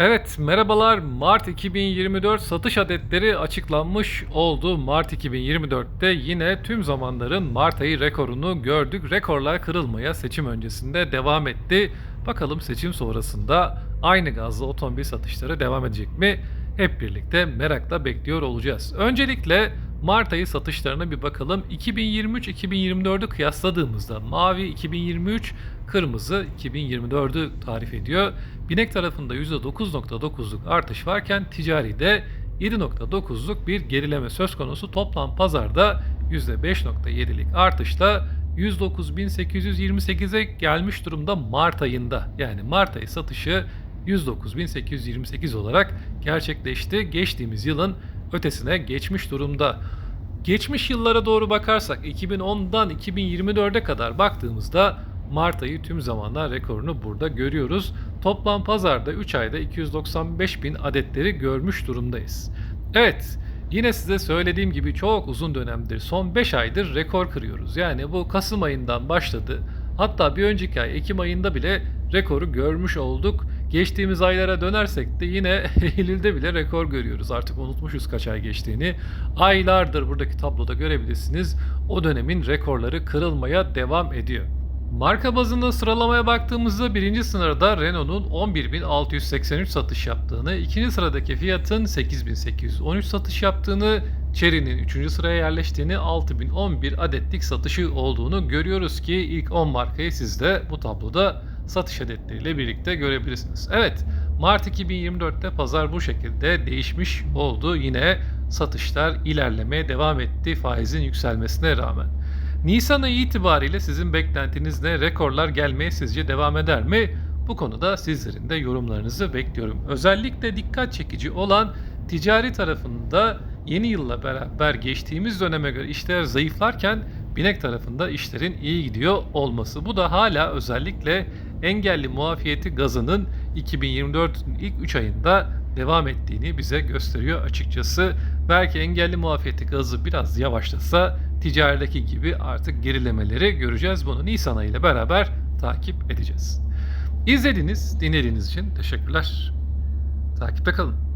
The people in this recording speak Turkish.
Evet, merhabalar. Mart 2024 satış adetleri açıklanmış oldu. Mart 2024'te yine tüm zamanların Mart ayı rekorunu gördük. Rekorlar kırılmaya seçim öncesinde devam etti. Bakalım seçim sonrasında aynı gazlı otomobil satışları devam edecek mi? Hep birlikte merakla bekliyor olacağız. Öncelikle Mart ayı satışlarına bir bakalım. 2023-2024'ü kıyasladığımızda mavi 2023, kırmızı 2024'ü tarif ediyor. Binek tarafında %9.9'luk artış varken ticaride 7.9'luk bir gerileme söz konusu. Toplam pazarda %5.7'lik artışla 109.828'e gelmiş durumda Mart ayında. Yani Mart ayı satışı 109.828 olarak gerçekleşti. Geçtiğimiz yılın ötesine geçmiş durumda. Geçmiş yıllara doğru bakarsak 2010'dan 2024'e kadar baktığımızda Mart ayı tüm zamanlar rekorunu burada görüyoruz. Toplam pazarda 3 ayda 295 bin adetleri görmüş durumdayız. Evet, yine size söylediğim gibi çok uzun dönemdir, son 5 aydır rekor kırıyoruz. Yani bu Kasım ayından başladı. Hatta bir önceki ay Ekim ayında bile rekoru görmüş olduk. Geçtiğimiz aylara dönersek de yine Eylül'de bile rekor görüyoruz. Artık unutmuşuz kaç ay geçtiğini. Aylardır buradaki tabloda görebilirsiniz. O dönemin rekorları kırılmaya devam ediyor. Marka bazında sıralamaya baktığımızda birinci sırada Renault'un 11.683 satış yaptığını, ikinci sıradaki Fiat'ın 8.813 satış yaptığını, Chery'nin 3. sıraya yerleştiğini, 6011 adetlik satışı olduğunu görüyoruz ki ilk 10 markayı siz de bu tabloda satış adetleriyle birlikte görebilirsiniz. Evet, Mart 2024'te pazar bu şekilde değişmiş oldu. Yine satışlar ilerlemeye devam etti faizin yükselmesine rağmen. Nisan ayı itibariyle sizin beklentiniz ne? Rekorlar gelmeye sizce devam eder mi? Bu konuda sizlerin de yorumlarınızı bekliyorum. Özellikle dikkat çekici olan ticari tarafında yeni yılla beraber geçtiğimiz döneme göre işler zayıflarken binek tarafında işlerin iyi gidiyor olması. Bu da hala özellikle engelli muafiyeti gazının 2024'ün ilk 3 ayında devam ettiğini bize gösteriyor açıkçası. Belki engelli muafiyeti gazı biraz yavaşlasa ticaredeki gibi artık gerilemeleri göreceğiz. Bunu Nisan ayı ile beraber takip edeceğiz. İzlediğiniz, dinlediğiniz için teşekkürler. Takipte kalın.